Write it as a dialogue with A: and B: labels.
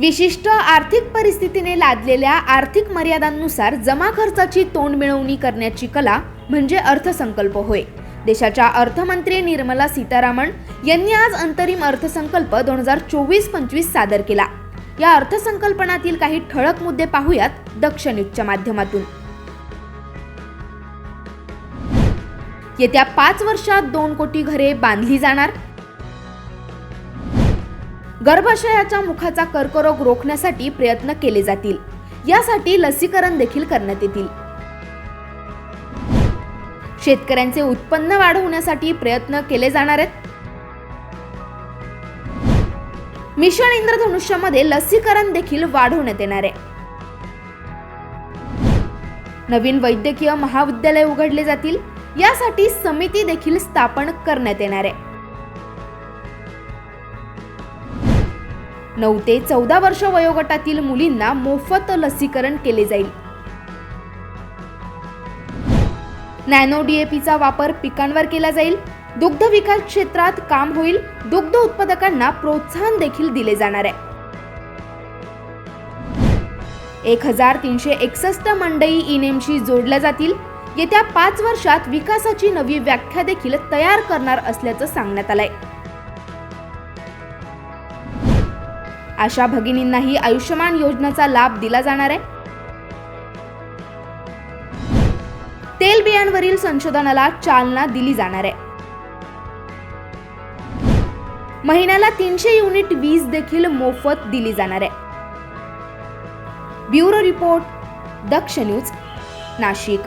A: विशिष्ट आर्थिक परिस्थितीने लादलेल्या आर्थिक मर्यादांनुसार जमा खर्चाची तोंड मिळवणी करण्याची कला म्हणजे अर्थसंकल्प होय. देशाच्या अर्थमंत्री निर्मला सीतारामन यांनी आज अंतरिम अर्थसंकल्प दोन हजार चोवीस पंचवीस सादर केला. या अर्थसंकल्पनातील काही ठळक मुद्दे पाहूयात दक्ष न्यूजच्या माध्यमातून. येत्या पाच वर्षात दोन कोटी घरे बांधली जाणार. गर्भाशयाच्या मुखाचा कर्करोग रोखण्यासाठी प्रयत्न केले जातील. यासाठी लसीकरण देखील करण्यात येतील. शेतकऱ्यांचे उत्पन्न वाढवण्यासाठी प्रयत्न केले जाणार आहेत. मिशन इंद्रधनुष्यामध्ये लसीकरण देखील वाढवण्यात येणार आहे. नवीन वैद्यकीय महाविद्यालय उघडले जातील. यासाठी समिती देखील स्थापन करण्यात येणार आहे. नऊ ते चौदा वर्ष वयोगटातील मुलींना मोफत लसीकरण केले जाईल. नॅनो डीएपीचा वापर पिकांवर केला जाईल. दुग्ध विकास क्षेत्रात काम होईल. दुग्ध उत्पादकांना प्रोत्साहन देखील दिले जाणार आहे. एक हजार तीनशे एकसष्ट मंडई इनेमशी जोडल्या जातील. येत्या पाच वर्षात विकासाची नवी व्याख्या देखील तयार करणार असल्याचं सांगण्यात आलंय. अशा भगिनींनाही आयुष्यमान योजनेचा लाभ दिला जाणार आहे. तेल बियांवरील संशोधनाला चालना दिली जाणार आहे. महिन्याला तीनशे युनिट वीज देखील मोफत दिली जाणार आहे. Bureau report Daksh news Nashik.